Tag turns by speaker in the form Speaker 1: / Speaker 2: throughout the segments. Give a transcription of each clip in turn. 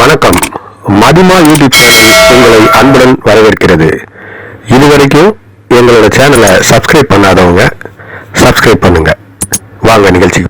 Speaker 1: வணக்கம். மதிமா YouTube channel உங்களை அன்புடன் வரவேற்கிறது. இதுவரைக்கும் எங்களோட சேனலை சப்ஸ்கிரைப் பண்ணாதவங்க சப்ஸ்கிரைப் பண்ணுங்க. வாங்க நிகழ்ச்சிக்கு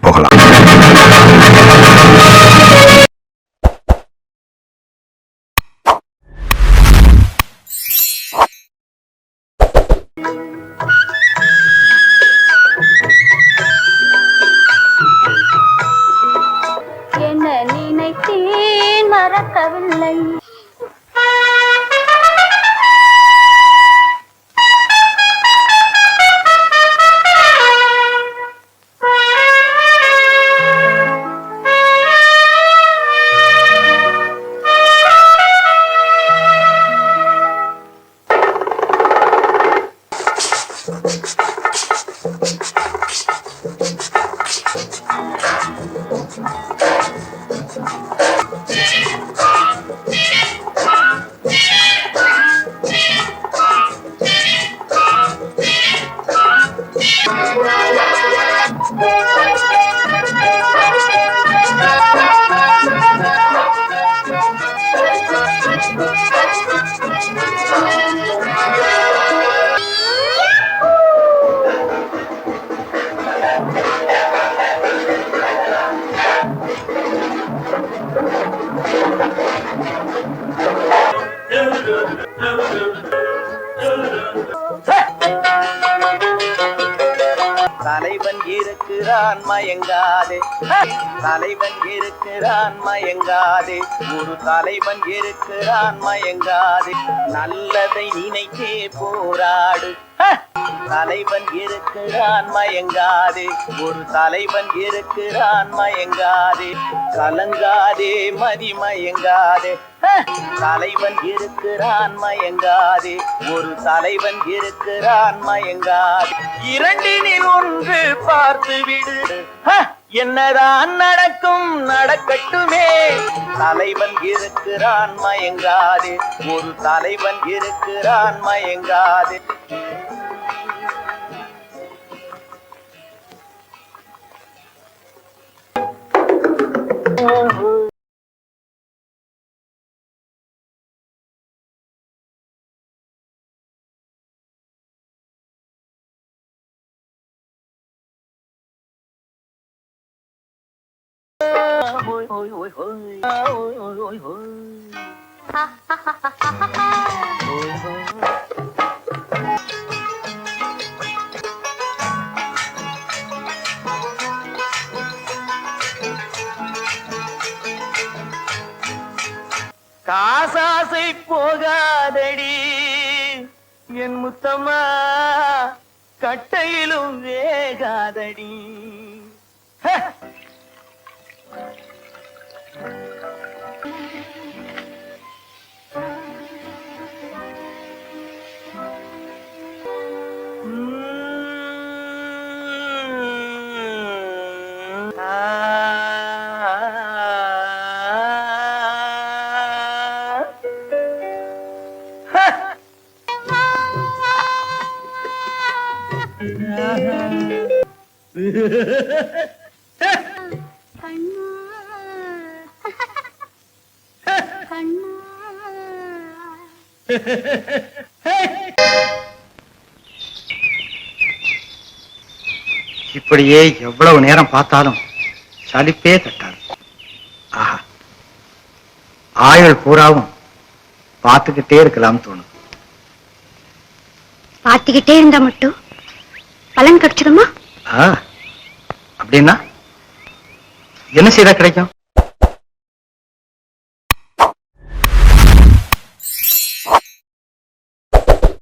Speaker 2: தலைவன் இருக்கிறான் மயங்காதே. தலைவன் இருக்கிறான் மயங்காதே. ஒரு தலைவன் இருக்கிறான் மயங்காதே. நல்லதை நினைத்தே போராடு. தலைவன் இருக்கிறான் மயங்காதே. ஒரு தலைவன் இருக்கிறான் மயங்காதே. கலங்காதே மதி மயங்காதே. தலைவன் இருக்கிறான் மயங்காதே. ஒரு தலைவன் இருக்கிறான் மயங்காதே. இரண்டினில் ஒன்று பார்த்து விடு. என்னதான் நடக்கும் நடக்கட்டுமே. தலைவன் இருக்கிறான் மயங்காதே. ஒரு தலைவன் இருக்கிறான் மயங்காதே. Ôi, ôi, ôi, ôi. Ôi, ôi, ôi, ôi. Ôi, ôi. காசாசை போகாதடி என் முத்தம்மா கட்டையிலும் வேகாதடி
Speaker 3: இப்படியே எவ்வளவு நேரம் பார்த்தாலும் சலிப்பே தட்டாது. ஆஹா. ஆயுள் பூராவும் பார்த்துக்கிட்டே இருக்கலாம்னு தோணும்
Speaker 4: பார்த்துக்கிட்டே இருந்தா மட்டும் பலன்
Speaker 3: கிடைச்சதுமா அப்படின்னா என்ன செய்தா கிடைக்கும்?